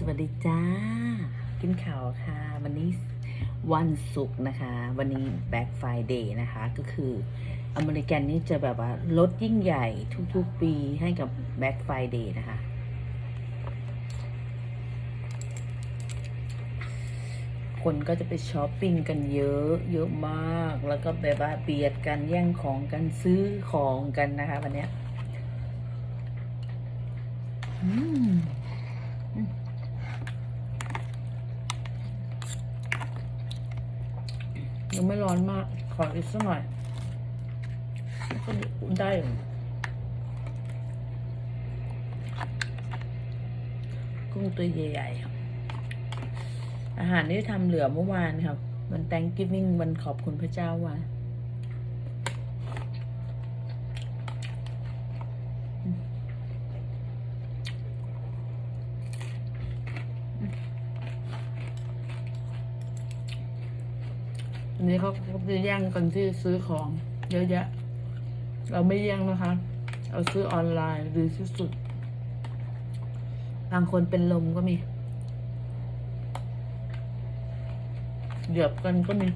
สวัสดีจ้า กินข่าวค่ะ วันนี้วันศุกร์นะคะ วันนี้ Black Friday นะคะ ก็คืออเมริกันนี่จะแบบว่าลดยิ่งใหญ่ทุกๆปีให้กับ Black Friday นะคะ คนก็จะไปช้อปปิ้งกันเยอะ เยอะมาก แล้วก็แบบว่าเบียดกันแย่งของกันซื้อของกันนะคะ วันเนี้ย อืม ยังไม่ร้อนมาก ขออีกสักหน่อยก็ได้อยู่กุ้งตัวใหญ่ๆครับอาหารที่ทำเหลือเมื่อวานครับ มันแตงกิฟวิ่งมันขอบคุณพระเจ้าว่า อันนี้เขาเขาจะแย่งกันที่ซื้อของ เยอะแยะ เราไม่แย่งนะคะ เอาซื้อออนไลน์ดีที่สุด บางคนเป็นลมก็มีเหยียบกันก็มี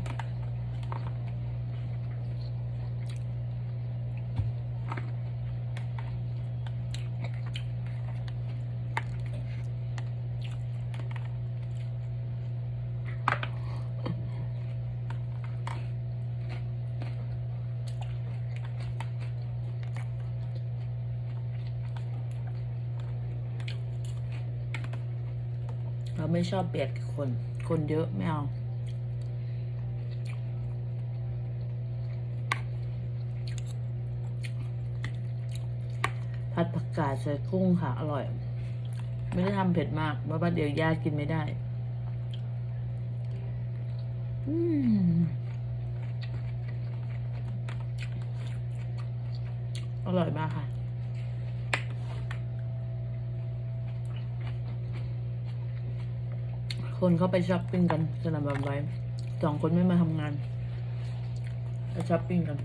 เราไม่ชอบเบียดกับคน คนเยอะไม่เอาผัดผักกาดใส่กุ้งค่ะ อร่อย ไม่ได้ทำเผ็ดมากเพราะว่าเดี๋ยวญาติกินไม่ได้อืมอร่อยมากค่ะ คนเข้าไปช้อปปิ้งกันสนามบัมไว้สองคนไม่มาทำงานไปช้อปปิ้งกัน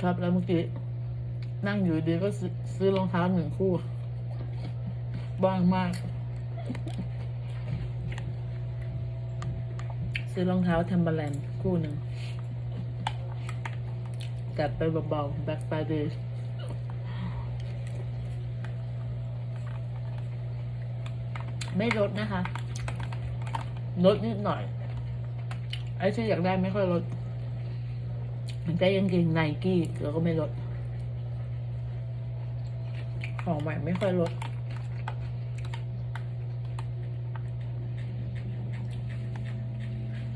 ครับแล้วเมื่อกี้นั่งอยู่ดีก็ซื้อรองเท้าหนึ่งคู่ บ้างมาก ซื้อรองเท้าเทมเบอร์แลนด์คู่หนึ่งจัดไปเบาๆแบ็คไฟเดย์ไม่ลดนะคะ ลดนิดหน่อย ไอ้ที่อยากได้ไม่ค่อยลดมันได้ยังเกงไนกี้แล้วก็ไม่ลด ของใหม่ไม่ค่อยลด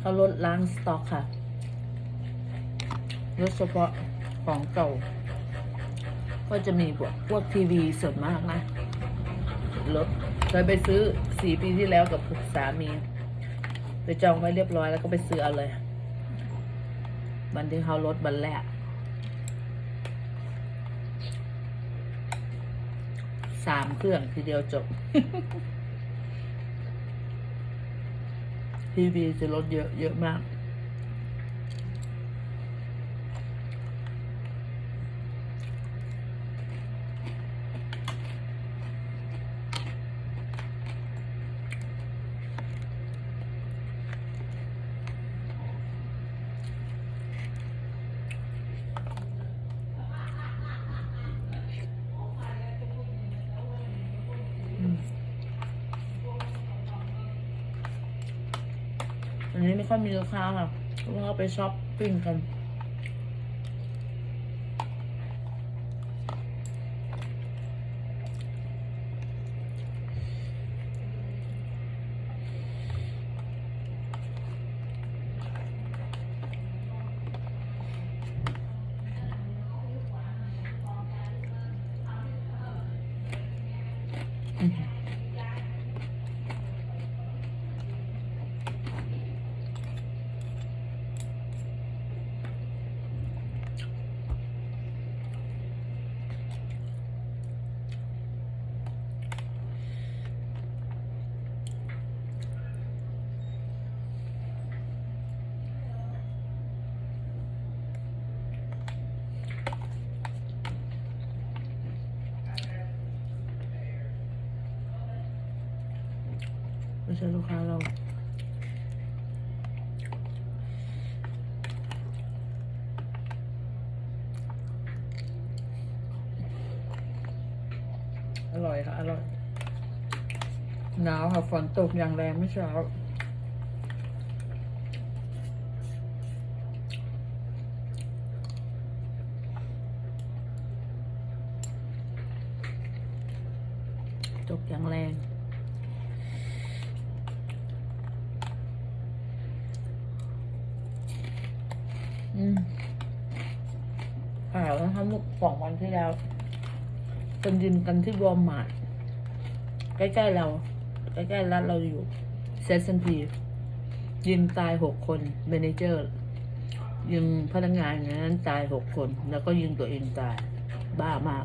เขาลดล้างสต็อกค่ะลดเฉพาะของเก่า ก็จะมีพวกพวกทีวีส่วนมากนะลดเคยไปซื้อสี่ปีที่แล้วกับสามี ไปจองไว้เรียบร้อยแล้วก็ไปซื้อเอาเลยวันที่เขาลดวันแรกสามเครื่องทีเดียวจบ ทีวีจะลดเยอะเยอะมาก อันนี้ไม่ค่อยมีลูกค้าค่ะเพราะว่าเขาไปช้อปปิ้งกัน ไม่ใช่ลูกค้าเราอร่อยค่ะ อร่อย หนาวค่ะ ฝนตกอย่างแรงเมื่อเช้าตกอย่างแรง อืม อ่าแล้วทำลูกสองวันที่แล้วเป็นยินกันที่วอร์มาร์ทใกล้ๆเรา ใกล้ๆร้านเราอยู่เซสันพียิงตายหกคนเมนเจอร์ยิงพนักงานอย่านั้นตายหกคน แล้วก็ยิงตัวเองตาย บ้ามาก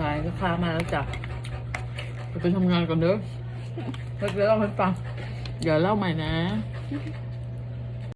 งานก็ค้ามาแล้วจ้ะ ไปทำงานก่อนเด้อแล้วจะเล่าให้ฟังเดี๋ยวเล่าใหม่นะ